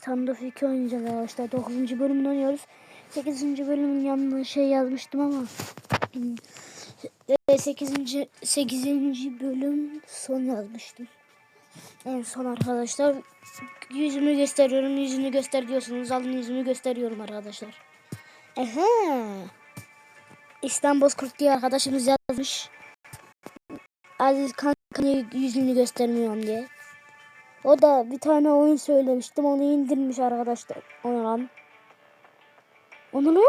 Standoff 2 oynayacağız arkadaşlar. 9. bölümünü oynuyoruz. 8. bölümün yanına şey yazmıştım ama. Ve 8. 8. bölüm son yazmıştım. En son arkadaşlar. Yüzümü gösteriyorum. Yüzünü göster diyorsunuz. Alın yüzümü gösteriyorum arkadaşlar. Ehe. İstanbul Kurt diye arkadaşımız yazmış. Aziz kanka yüzünü göstermiyorum diye. O da bir tane oyun söylemiştim. Onu indirmiş arkadaşlar. Onu lan. Onu ne?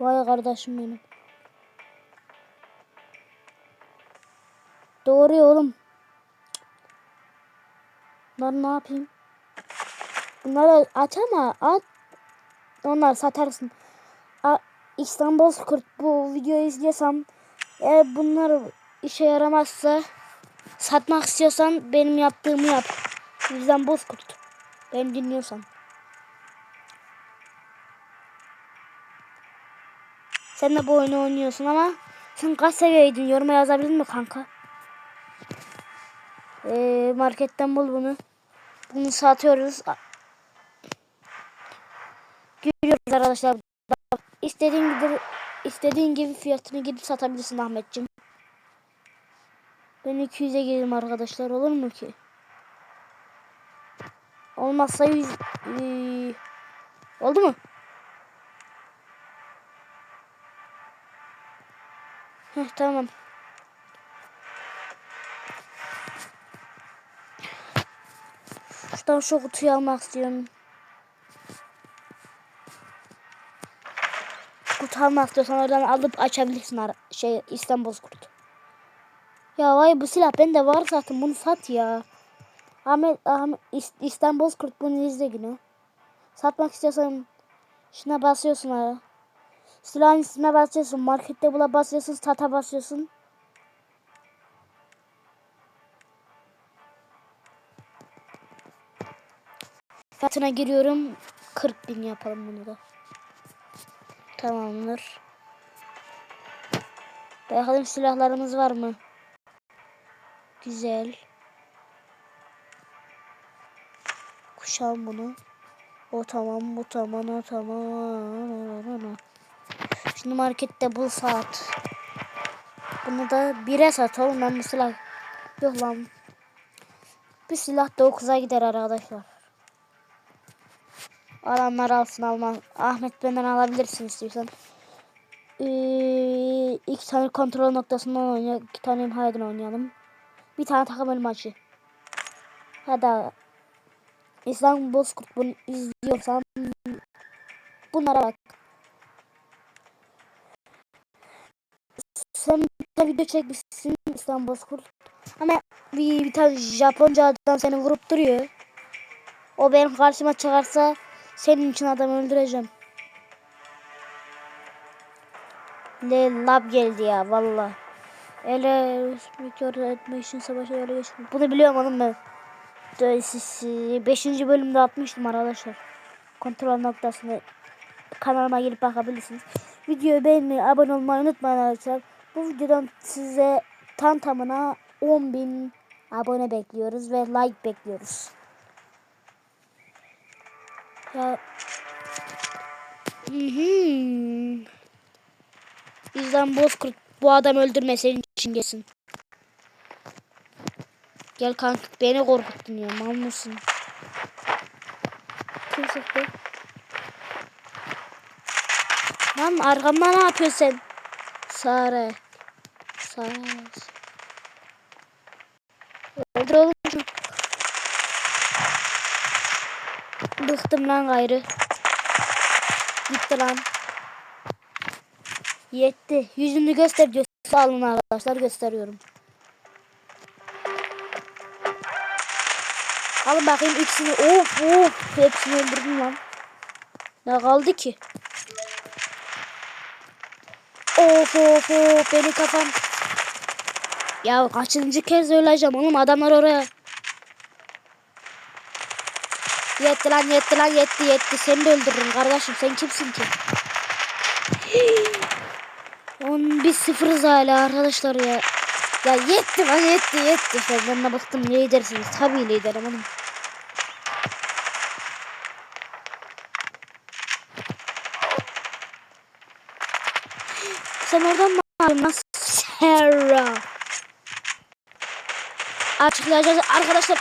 Vay kardeşim benim. Doğru oğlum. Ben ne yapayım? Bunları aç ama at. Onlar satarsın. A İstanbul Kurt bu videoyu izliyorsam eğer bunlar işe yaramazsa satmak istiyorsan benim yaptığımı yap. Yüzden Bozkurt. Beni dinliyorsan. Sen de bu oyunu oynuyorsun ama sen kaç seviyeydin? Yoruma yazabilir mi kanka? Ee, marketten bul bunu. Bunu satıyoruz. Görüyoruz arkadaşlar. İstediğin gibi istediğin gibi fiyatını gidip satabilirsin Ahmetciğim. Ben 200'e girdim arkadaşlar olur mu ki? Olmazsa 100 ee, oldu mu? Heh, tamam. Şuradan şu kutuyu almak istiyorum. Kutu almak istiyorsan oradan alıp açabilirsin şey İstanbul kutu. Ya vay bu silah bende var zaten bunu sat ya. Ahmet, Ahmet İs- İstanbul kurt bunu izle günü. Satmak istiyorsan şuna basıyorsun ara. Silahın ismine basıyorsun. Markette bula basıyorsun. Sata basıyorsun. Fiyatına giriyorum. 40 bin yapalım bunu da. Tamamdır. Bakalım silahlarımız var mı? Güzel. Kuşağım bunu. O tamam, bu tamam, o tamam. Şimdi markette bul saat. Bunu da bire sat oğlum ben bu silah. Yok lan. Bir silah 9'a gider arkadaşlar. Alanlar alsın alma. Ahmet benden alabilirsin istiyorsan. Ee, iki tane kontrol noktasından oynayalım. iki tane imhaden oynayalım. Bir tane takım el maçı. Hadi. İslam Bozkurt bunu izliyorsan bunlara bak. Sen bir video çekmişsin İslam Bozkurt. Ama bir, bir tane Japonca adam seni vurup duruyor. O benim karşıma çıkarsa senin için adam öldüreceğim. Le lab geldi ya valla. Ele miktar etmek için savaşa öyle geçtim. Bunu biliyorum oğlum ben. 5. bölümde atmıştım arkadaşlar. Kontrol noktasını kanalıma gelip bakabilirsiniz. Videoyu beğenmeyi, abone olmayı unutmayın arkadaşlar. Bu videodan size tam tamına 10.000 abone bekliyoruz ve like bekliyoruz. Ya Mhm. Bizden Bozkurt bu adam öldürme senin için gelsin. Gel kanka beni korkuttun ya mal mısın? Kim sıktı? Lan arkamda ne yapıyorsun sen? Sare. Sare. Öldür oğlum. Bıktım lan gayrı. Gitti lan. Yetti. Yüzünü göster diyor. Olun arkadaşlar gösteriyorum. Alın bakayım ikisini. Of of. Hepsini öldürdüm lan. Ne kaldı ki? Of of of. Beni kafam. Ya kaçıncı kez öleceğim oğlum adamlar oraya. Yetti lan yetti lan yetti yetti. Seni de öldürürüm kardeşim. Sen kimsin ki? On biz sıfırız hala arkadaşlar ya. Ya yetti bana yetti yetti. Ben de baktım lidersiniz. Tabii liderim oğlum. Sen oradan mı aldın? Sarah. Açıklayacağız arkadaşlar.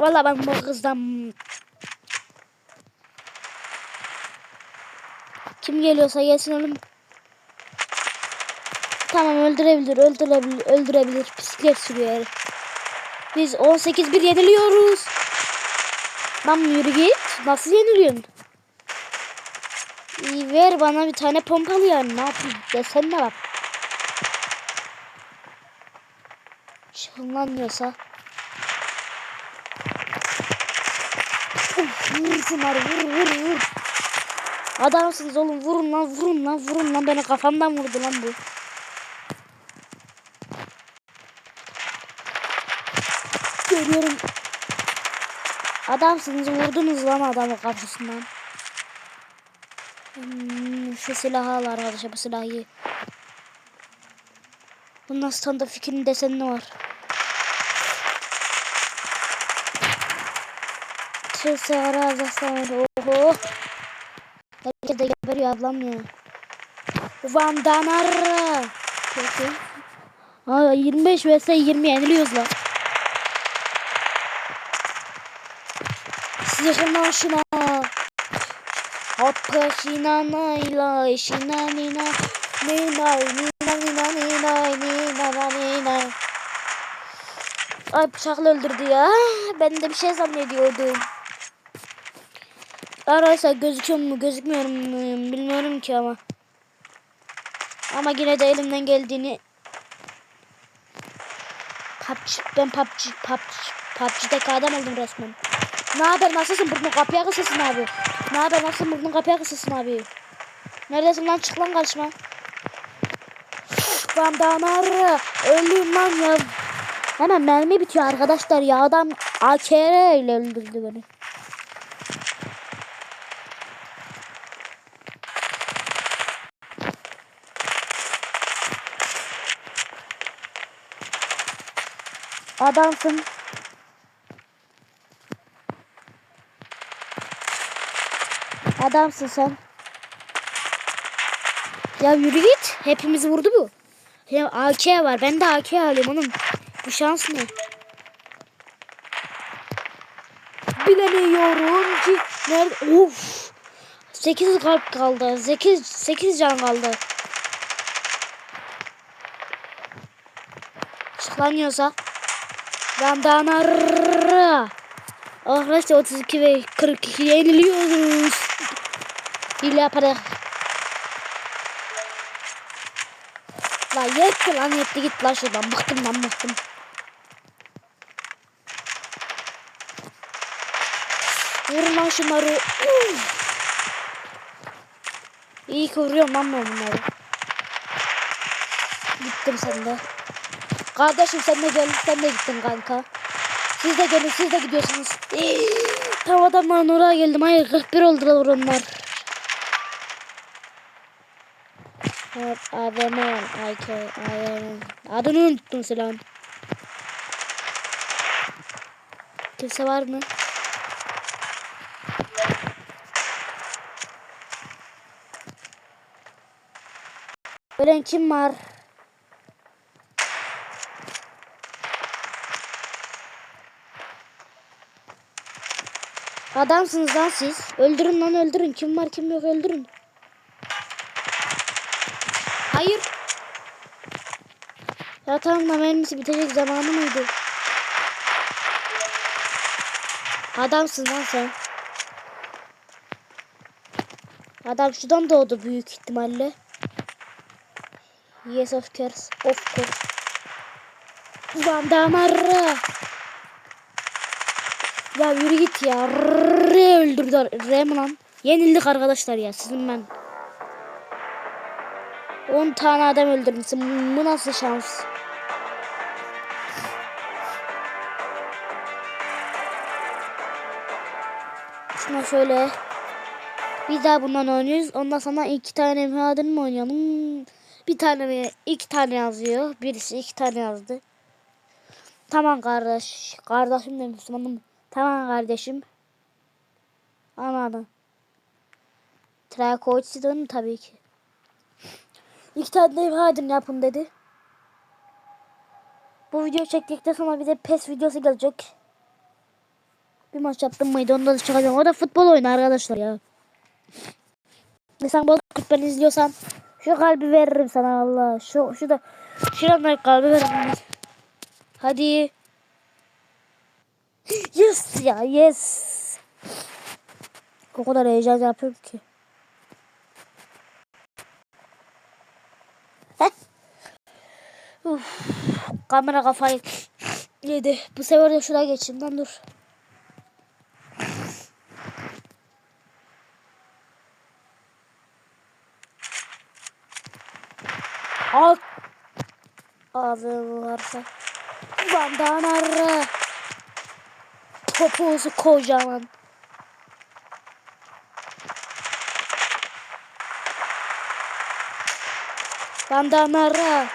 Valla ben bu kızdan Kim geliyorsa gelsin oğlum. Tamam öldürebilir, öldürebilir, öldürebilir. Bisiklet sürüyor. Biz 18-1 yeniliyoruz. Lan yürü git. Nasıl yeniliyorsun? Ver bana bir tane pompalı yani. Ne yapayım? Desene bak. Şınlanmıyorsa. Uf, vur şunları vur vur vur. Adamsınız oğlum vurun lan vurun lan vurun lan beni kafamdan vurdu lan bu. Adamsınız vurdunuz lan adamı kafasından. Hmm, şu silahı al arkadaşlar bu silahı. Bunun standa fikrin desenli var. Sigara azastan oho. Herkes de geberiyor ablam ya. Van Danara. Peki. Aa 25 vs 20 yeniliyoruz lan. Sıkın şuna. Hoppa şinana ila şina nina nina nina nina nina nina nina Ay bıçakla öldürdü ya. Ben de bir şey zannediyordum. Arkadaşlar gözüküyor mu gözükmüyor mu bilmiyorum ki ama. Ama yine de elimden geldiğini PUBG, ben PUBG, PUBG, PUBG'de adam oldum resmen. Ne haber nasılsın burnun kapıya kısılsın abi. Ne haber nasılsın burnun kapıya kısılsın abi. Neredesin lan çık lan karşıma. Van damar ölüyüm lan ya. Hemen mermi bitiyor arkadaşlar ya adam AKR ile öldürdü beni. Adamsın. Adamsın sen. Ya yürü git. Hepimizi vurdu bu. Ya AK var. Ben de AK alayım onun. Bu şans ne? Bilemiyorum ki. Nerede? Of. 8 kalp kaldı. 8 8 can kaldı. Çıklanıyorsa. Randanara. Arkadaşlar 32 ve 42 yeniliyoruz. Hile yaparak. La yetti lan yetti git lan şuradan. Bıktım lan bıktım. Vurun lan şunları. İyi ki vuruyorum lan ben bunları. Gittim sen de. Kardeşim sen de gel. Sen de gittin kanka. Siz de gelin siz de gidiyorsunuz. Tam adamların oraya geldim. Hayır 41 oldular onlar. AVM var. AK, AVM. Adını unuttum silahın. Kimse var mı? Ölen kim var? Adamsınız lan siz. Öldürün lan öldürün. Kim var kim yok öldürün. Hayır. Ya tamam bitecek zamanı mıydı? Adamsın lan sen. Adam şuradan doğdu büyük ihtimalle. Yes of course. Of course. Ulan damarra. Ya yürü git ya. R öldürdüler. R mi lan? Yenildik arkadaşlar ya. Sizin ben. 10 tane adam öldürmüşsün. Bu nasıl şans? Şöyle. Bir daha bundan oynuyoruz. Ondan sonra iki tane mühadin mi oynayalım? Bir tane mi? iki tane yazıyor. Birisi iki tane yazdı. Tamam kardeş. Kardeşim de Müslümanım. Tamam kardeşim. Anladım. Trakoçsidon tabii ki. İki tane de hadi yapın dedi. Bu video çektikten sonra bir de PES videosu gelecek. Bir maç yaptım mıydı ondan da çıkacağım. O da futbol oyunu arkadaşlar ya. Ne sen Bozkurt beni izliyorsan şu kalbi veririm sana Allah. Şu şu da şuramda kalbi veririm. Hadi. Yes ya yes. O kadar heyecan yapıyorum ki. Uf, kamera kafayı yedi. Bu sefer de şuraya geçeyim lan dur. Al. Ağzım varsa. Bandanarı. Topuğuzu kocaman. Bandanara.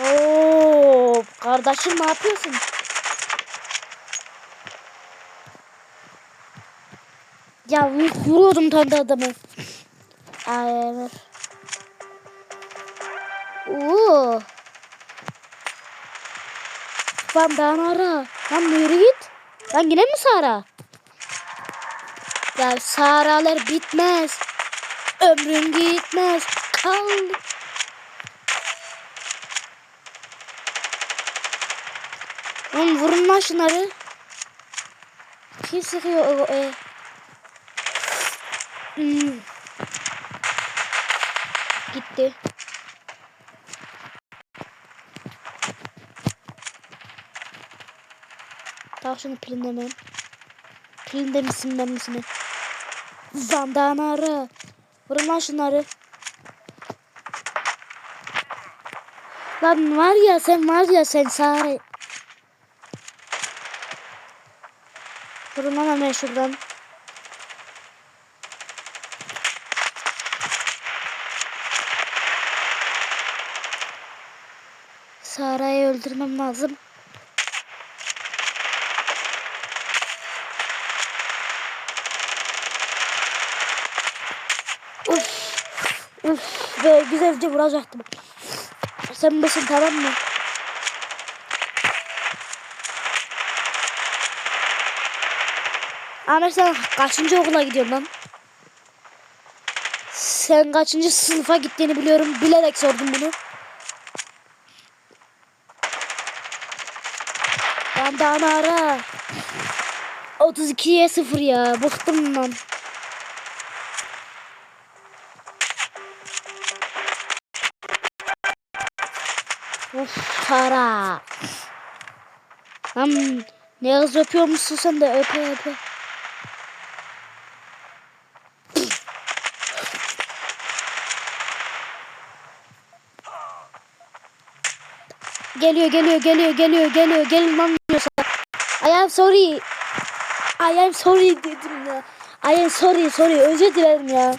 Oo, kardeşim ne yapıyorsun? Ya vur- vuruyordum tanıdı adamı. Ay evet. Oo. Bandanara. Lan yürü git. Lan yine mi Sara? Ya Saralar bitmez. Ömrüm gitmez. Kal. Oğlum vurun lan şunları. Kim sıkıyor o e? Hmm. Gitti. Daha şunu pilinlemem. Pilinde misin ben misin? Zandanarı. Vurun lan şunları. Lan var ya sen var ya sen Sare. Vurun lan hemen şuradan. Öldürmem lazım. Uf. Uf. Ve güzelce vuracaktım. Sen misin tamam mı? Ahmet sen kaçıncı okula gidiyorsun lan? Sen kaçıncı sınıfa gittiğini biliyorum. Bilerek sordum bunu. Ne ara? 32'ye 0 ya. Bıktım lan. Of para. Lan ne hız öpüyormuşsun sen de öpe öpe. Geliyor geliyor geliyor geliyor geliyor gelin lan am sorry. I am sorry dedim ya. I am sorry sorry özür dilerim ya.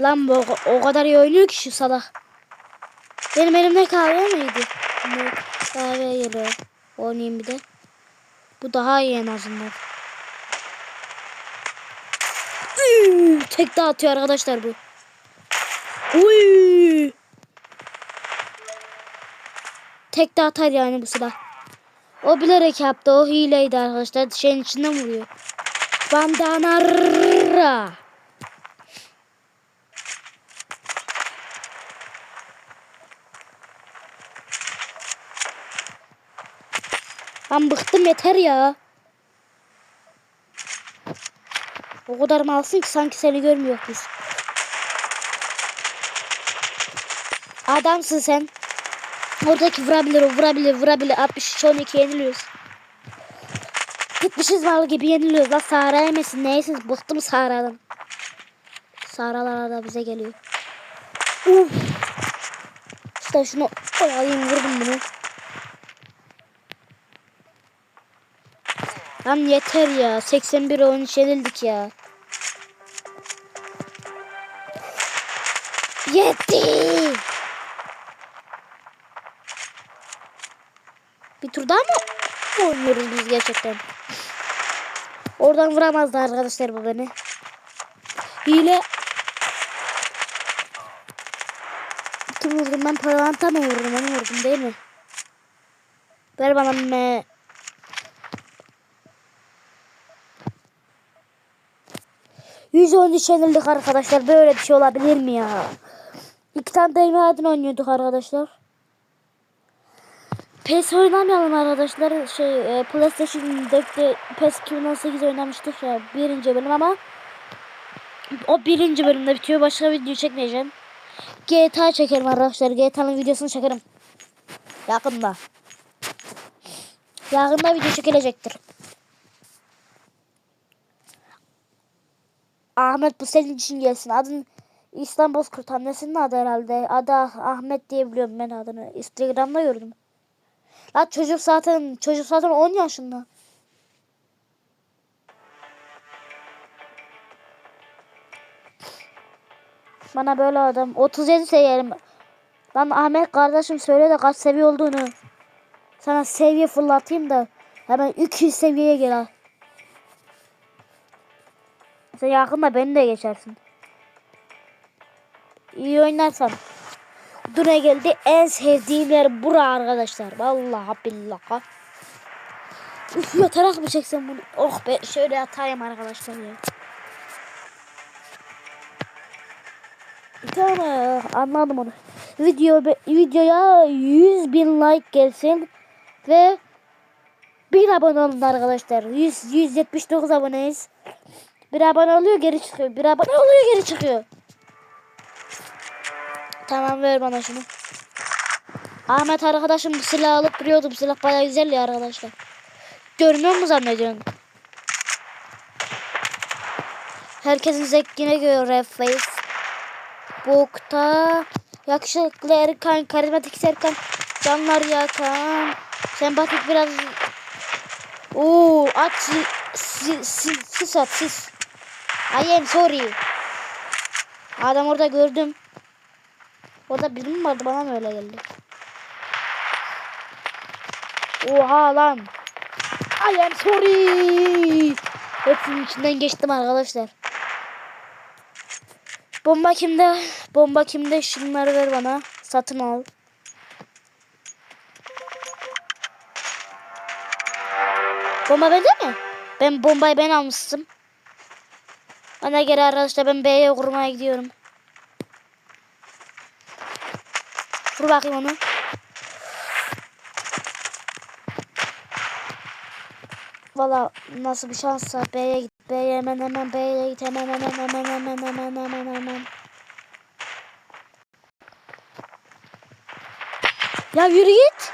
Lan bu o kadar iyi oynuyor ki şu salak. Benim elimde kahve miydi? Kahve geliyor. Oynayayım bir de. Bu daha iyi en azından. Tek dağıtıyor arkadaşlar bu. Tek de atar yani bu silah. O bilerek yaptı. O hileydi arkadaşlar. Şeyin içinden vuruyor. Bandanara. Ben bıktım yeter ya. O kadar malsın ki sanki seni görmüyor biz. Adamsın sen. Oradaki vurabilir, o vurabilir, vurabilir. 63 12 yeniliyoruz. Gitmişiz mal gibi yeniliyoruz. La Sahra yemesin. Neyse bıktım Sahra'dan. Sahralar da bize geliyor. Uf. İşte şunu alayım vurdum bunu. Lan yeter ya. 81 13 yenildik ya. Yetti. Daha mı oynuyoruz biz gerçekten? Oradan vuramazdı arkadaşlar bu beni. Hile. Kim vurdum ben? Paralanta mı vurdum? Onu vurdum değil mi? Ver bana me. Yüz on yenildik arkadaşlar. Böyle bir şey olabilir mi ya? İki tane değme adını oynuyorduk arkadaşlar. PES oynamayalım arkadaşlar. Şey e, PlayStation 4'te PES 2018 oynamıştık ya birinci bölüm ama o birinci bölümde bitiyor. Başka video çekmeyeceğim. GTA çekerim arkadaşlar. GTA'nın videosunu çekerim. Yakında. Yakında video çekilecektir. Ahmet bu senin için gelsin. Adın İslam Bozkurt annesinin adı herhalde. Adı Ahmet diye biliyorum ben adını. Instagram'da gördüm. La çocuk zaten çocuk zaten 10 yaşında. Bana böyle adam 37 seviyelim. Lan Ahmet kardeşim söyle de kaç seviye olduğunu. Sana seviye fırlatayım da hemen 200 seviyeye gel. Sen yakında beni de geçersin. İyi oynarsan. Dune geldi. En sevdiğim yer bura arkadaşlar. Vallahi billahi. Üf yatarak mı çeksem bunu? Oh be şöyle yatayım arkadaşlar ya. Tamam anladım onu. Video videoya 100 bin like gelsin ve bir abone olun arkadaşlar. 100 179 aboneyiz. Bir abone oluyor geri çıkıyor. Bir abone oluyor geri çıkıyor. Tamam ver bana şunu. Ahmet arkadaşım bu silahı alıp duruyordu. Bu silah bayağı güzel ya arkadaşlar. Görünüyor mu zannediyorsun? Herkesin zevkine göre face. Bokta. Yakışıklı Erkan, karizmatik Serkan. Canlar yakan. Sempatik biraz. Oo, at sis, sis, sis at sis. I am sorry. Adam orada gördüm. Orada biri mi vardı bana mı öyle geldi? Oha lan. I am sorry. Hepsinin içinden geçtim arkadaşlar. Bomba kimde? Bomba kimde? Şunları ver bana. Satın al. Bomba bende mi? Ben bombayı ben almıştım. Ona göre arkadaşlar ben B'ye kurmaya gidiyorum. Vur bakayım onu. Valla nasıl bir şanssa B'ye git. B'ye hemen hemen B'ye git. Hemen hemen hemen hemen hemen hemen hemen. Ya yürü git.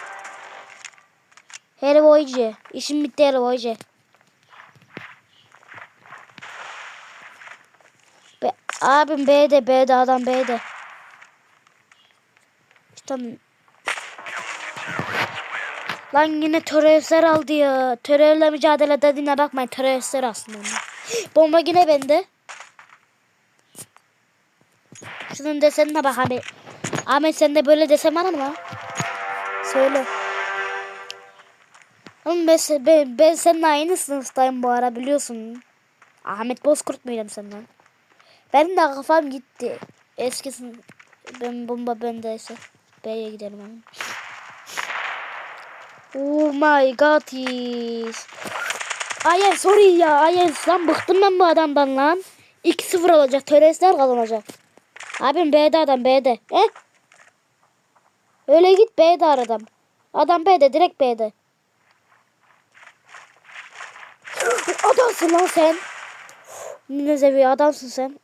Harry Boyce. İşim bitti. Be abim B'de B'de adam B'de. İşte Lan yine teröristler aldı ya. Terörle mücadele dediğine bakmayın. Teröristler aslında. Bomba yine bende. Şunun desenine bak abi. Ahmet sen de böyle desen var mı? Söyle. Oğlum ben, ben, ben seninle aynı sınıftayım bu ara biliyorsun. Ahmet Bozkurt muydum senden? Benim de kafam gitti. Eski sınıf. Ben bomba bendeyse. B'ye gidelim. Oh my god is. Ayens sorry ya Ayens lan bıktım ben bu adamdan lan. 2-0 olacak teröristler kazanacak. Abim B'de adam B'de. He? Öyle git B'de aradım. Adam B'de direkt B'de. Adamsın lan sen. Ne seviye adamsın sen.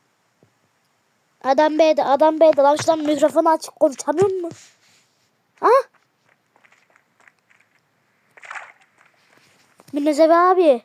Adam B'de adam B'de lan şuradan mikrofonu açık konuşamıyor mu? Ha? Minnezevi abi.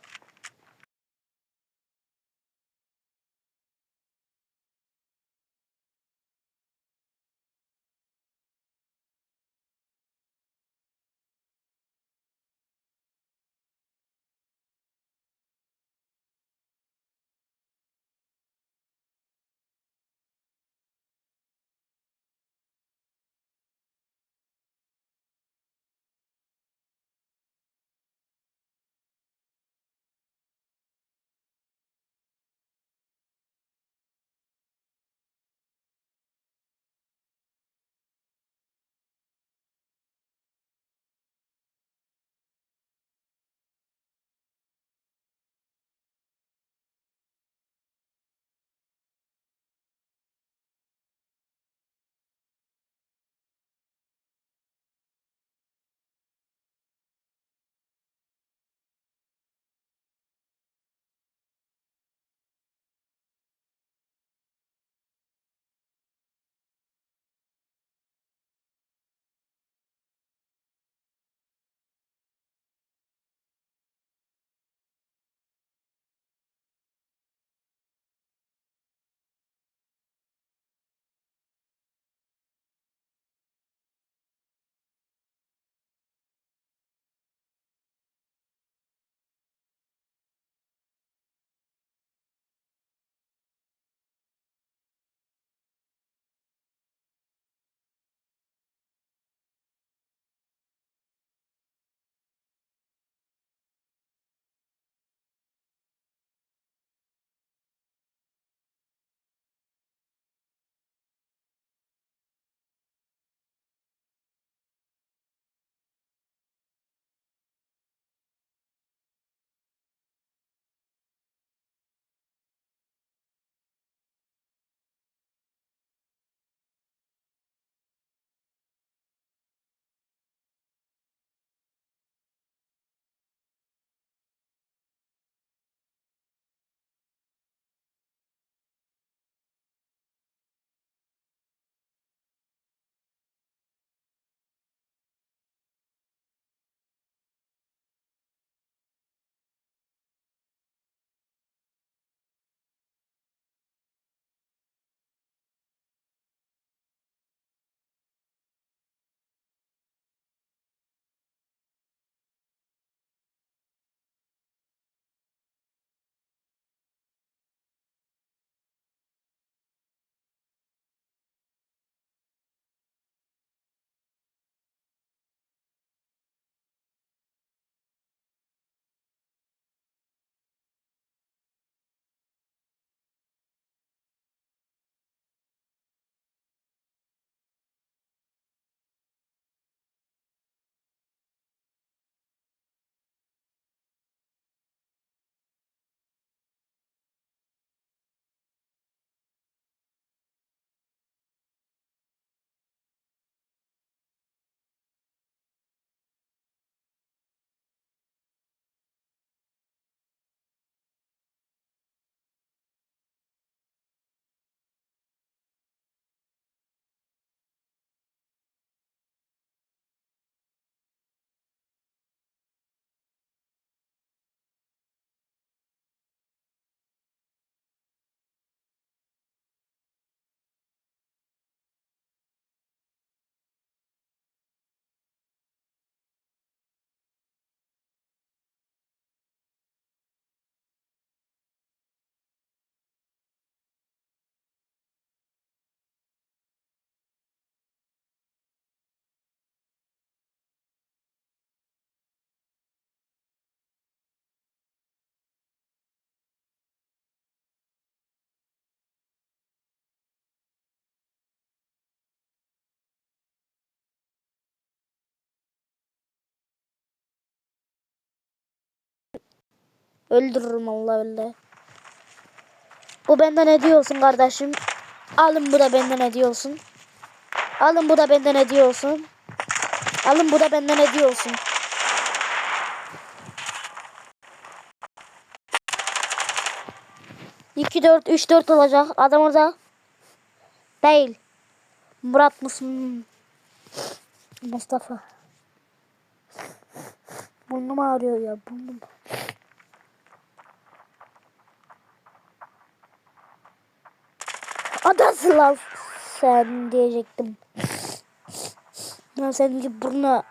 Öldürürüm Allah öyle. Bu benden hediye olsun kardeşim. Alın bu da benden hediye olsun. Alın bu da benden hediye olsun. Alın bu da benden hediye olsun. İki dört üç dört olacak. Adam orada. Değil. Murat mısın? Mustafa. Burnum ağrıyor ya burnum. Adasın lan sen diyecektim. Ya senin gibi burnu...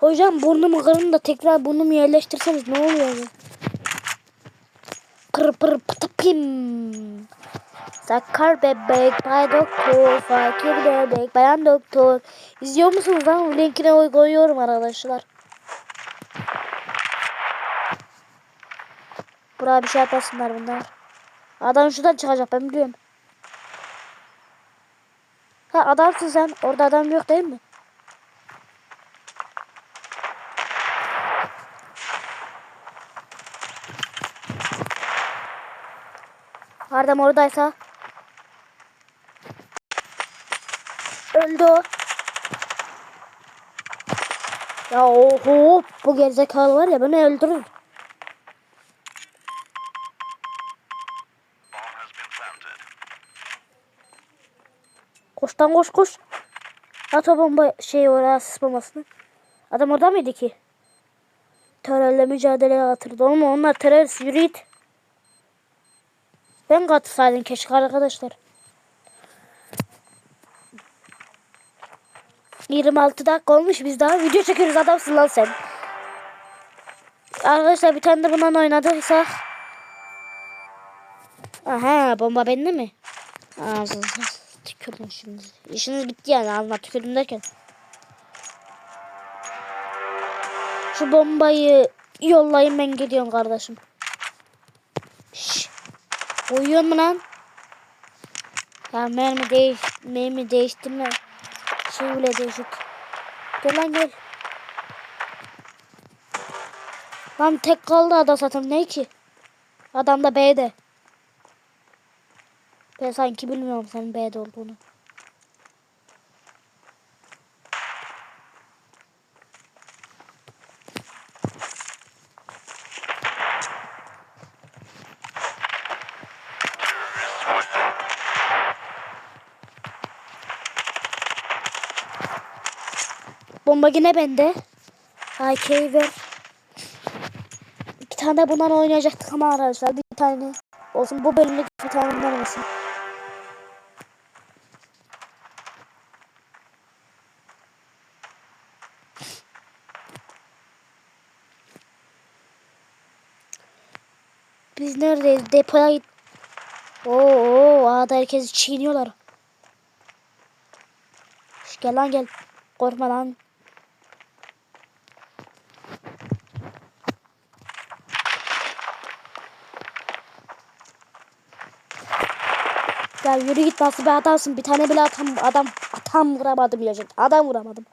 Hocam burnumu kırın da tekrar burnumu yerleştirseniz ne oluyor ya? Kır pır pıtıpim. Sakar bebek, bay doktor, fakir bebek, bayan doktor. İzliyor musunuz lan? Linkine koyuyorum arkadaşlar. Buraya bir şey yapmasınlar bunlar. Adam şuradan çıkacak ben biliyorum. Ha adamsın sen. Orada adam yok değil mi? Adam oradaysa. Öldü o. Ya oho bu gerizekalı var ya beni öldürür. Koştan koş koş. At o bomba şey oraya sis bombasını. Adam orada mıydı ki? Terörle mücadeleye katıldı. Oğlum onlar terörist yürü git. Ben katılsaydım keşke arkadaşlar. 26 dakika olmuş biz daha video çekiyoruz adamsın lan sen. Arkadaşlar bir tane de bundan oynadıysak. Aha bomba bende mi? Ağzınıza tükürdüm şimdi. İşiniz bitti yani ağzıma tükürdüm derken. Şu bombayı yollayın ben gidiyorum kardeşim. Şşş. Uyuyor mu lan? Ya mermi değiş, mermi değiştirme. Şey bile değişik. Gel lan gel. Lan tek kaldı ada zaten ne ki? Adam da B'de. Ben sanki bilmiyorum senin B'de olduğunu. Bomba yine bende. AK ver. İki tane bundan oynayacaktık ama arkadaşlar bir tane olsun. Bu bölümlük bir tane olsun. Neredeyiz? Depoya git. Oo, ağda herkesi çiğniyorlar. Şş, gel lan gel. Korkma lan. Ya yürü git nasıl bir adamsın. Bir tane bile atam, adam atam vuramadım diyecek. Adam vuramadım.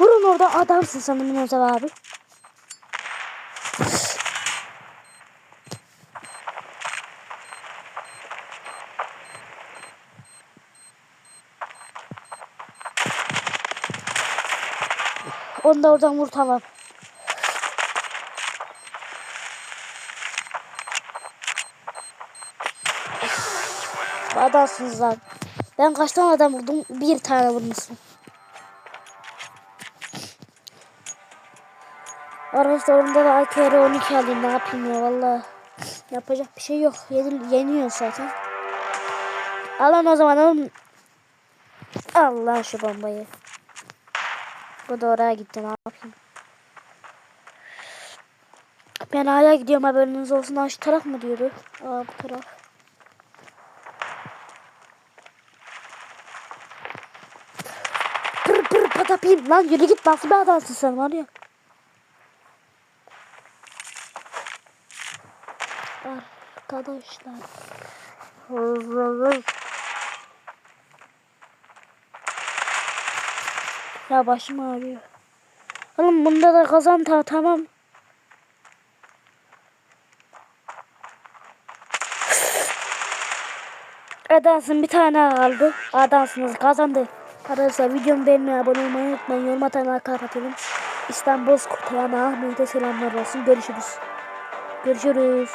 Vurun orada adamsın sanırım Özel abi. Onu da oradan vur tamam. Adamsınız lan. Ben kaç tane adam vurdum? Bir tane vurmuşsun. Arkadaşlar orada da AKR 12 alayım ne yapayım ya valla. Yapacak bir şey yok. Yeniyor zaten. Alın o zaman alın. Allah şu bombayı. Bu da oraya gitti ne yapayım. Ben hala gidiyorum haberiniz olsun. Ha, şu taraf mı diyordu? Aa bu taraf. Pır pır yapayım lan yürü git nasıl bir adamsın sen var ya. Arkadaşlar. Ya başım ağrıyor. Oğlum bunda da kazan ta tamam. Adamsın bir tane kaldı. Adamsınız kazandı. Arkadaşlar videomu beğenmeyi, abone olmayı unutmayın. Yorum atan kapatalım. İstanbul Kurtayan Ahmet'e selamlar olsun. Görüşürüz. Görüşürüz.